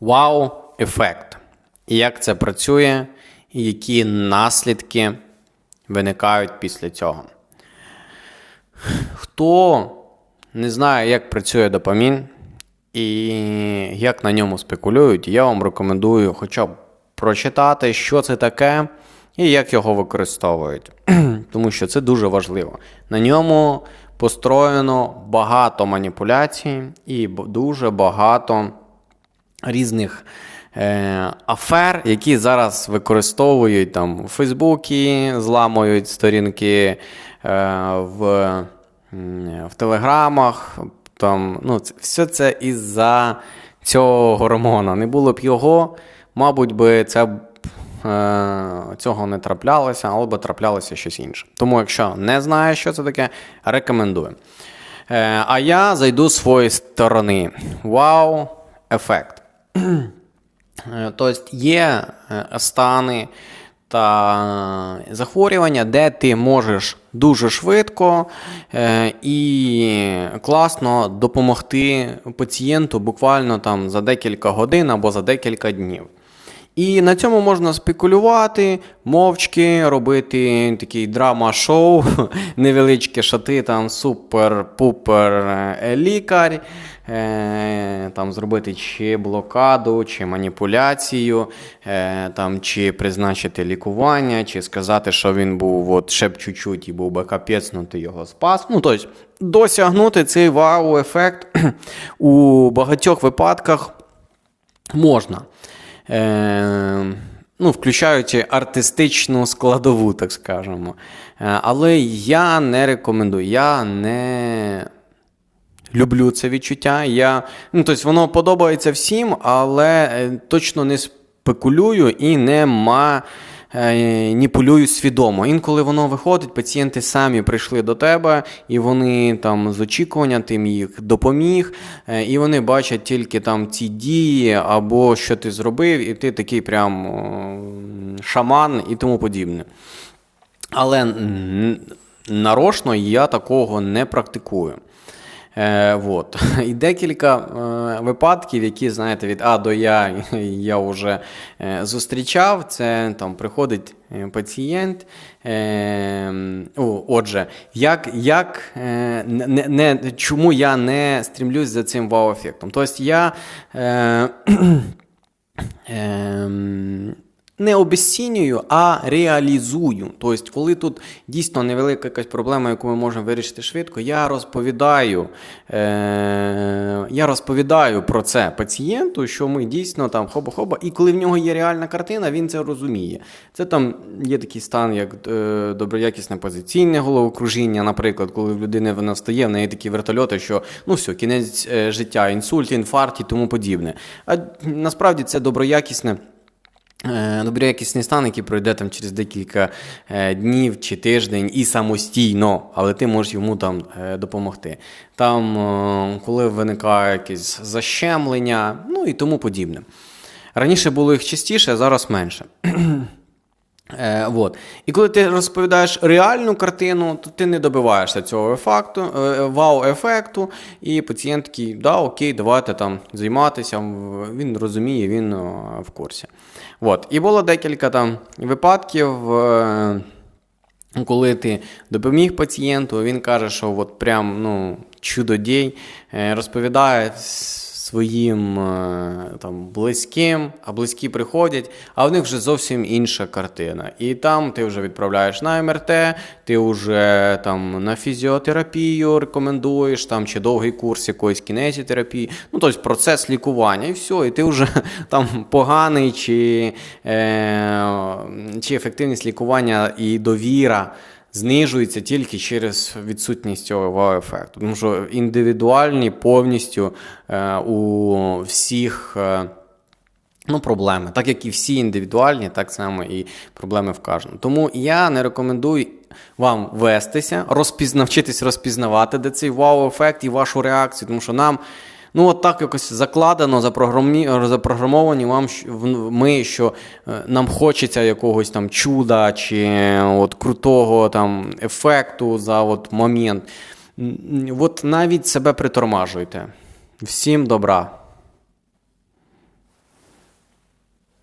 Вау-ефект. І як це працює, і які наслідки виникають після цього. Хто не знає, як працює допамін і як на ньому спекулюють, я вам рекомендую хоча б прочитати, що це таке і як його використовують. Тому що це дуже важливо. На ньому построєно багато маніпуляцій і дуже багато різних е, афер, які зараз використовують там у Фейсбуці, зламують сторінки е, в, в Телеграмах. Там, ну, все це із-за цього гормона. Не було б його, мабуть, би це е, цього не траплялося, або траплялося щось інше. Тому, якщо не знаєш, що це таке, рекомендую. Е, а я зайду з своєї сторони. Вау, ефект. Е, Тобто є е, стани та захворювання, де ти можеш дуже швидко е, і класно допомогти пацієнту буквально там за декілька годин або за декілька днів. І на цьому можна спекулювати, мовчки, робити такий драма-шоу, невеличкі шати, там супер-пупер е, лікар, е, там зробити чи блокаду, чи маніпуляцію, е, там, чи призначити лікування, чи сказати, що він був от, ще б чуть-чуть і був би капець, ну його спас. Ну, тобто, досягнути цей вау-ефект у багатьох випадках можна. Е, ну, включаючи артистичну складову, так скажемо. Е, але я не рекомендую, я не люблю це відчуття. Я, ну, тобто воно подобається всім, але е, точно не спекулюю і не ма. е, свідомо. Інколи воно виходить, пацієнти самі прийшли до тебе, і вони там з очікування, ти їм їх допоміг, е, і вони бачать тільки там ці дії, або що ти зробив, і ти такий прям шаман і тому подібне. Але н- нарочно я такого не практикую. Е, вот. І декілька е, випадків, які, знаєте, від А до Я я вже е, зустрічав. Це там приходить е, пацієнт. Е, о, отже, як, як, е, не, не, чому я не стрімлюсь за цим вау-ефектом? Тобто я. Е, Ем, не обесцінюю, а реалізую. Тобто, коли тут дійсно невелика якась проблема, яку ми можемо вирішити швидко, я розповідаю е, я розповідаю про це пацієнту, що ми дійсно там хоба-хоба, і коли в нього є реальна картина, він це розуміє. Це там є такий стан, як е, доброякісне позиційне головокружіння, наприклад, коли в людини вона встає, в неї такі вертольоти, що ну все, кінець е, життя, інсульт, інфаркт і тому подібне. А насправді це доброякісне. Е, Доброякісний стан, який пройде там через декілька е, днів чи тиждень і самостійно, але ти можеш йому там е, допомогти. Там, е, коли виникає якесь защемлення, ну і тому подібне. Раніше було їх частіше, а зараз менше. Е, вот. І коли ти розповідаєш реальну картину, то ти не добиваєшся цього ефекту, е, вау-ефекту, і пацієнт такий, да, окей, давайте там займатися. Він розуміє, він е, в курсі. От. І було декілька там випадків. е, коли ти допоміг пацієнту, він каже, що от прям ну, чудодій, е, розповідає своїм е, там, близьким, а близькі приходять, а в них вже зовсім інша картина. І там ти вже відправляєш на МРТ, ти вже там на фізіотерапію рекомендуєш, там чи довгий курс якоїсь кінезітерапії, ну тобто процес лікування, і все, і ти вже там поганий, чи, е, чи ефективність лікування і довіра знижується тільки через відсутність цього вау-ефекту. Тому що індивідуальні повністю е, у всіх. Е, Ну, проблеми. Так як і всі індивідуальні, так само і проблеми в кожному. Тому я не рекомендую вам вестися, розпіз... навчитись розпізнавати, де цей вау-ефект і вашу реакцію, тому що нам. Ну, от так якось закладено, запрограмовані вам ми, що е, нам хочеться якогось там чуда чи от крутого там ефекту за от момент. От навіть себе притормажуйте. Всім добра.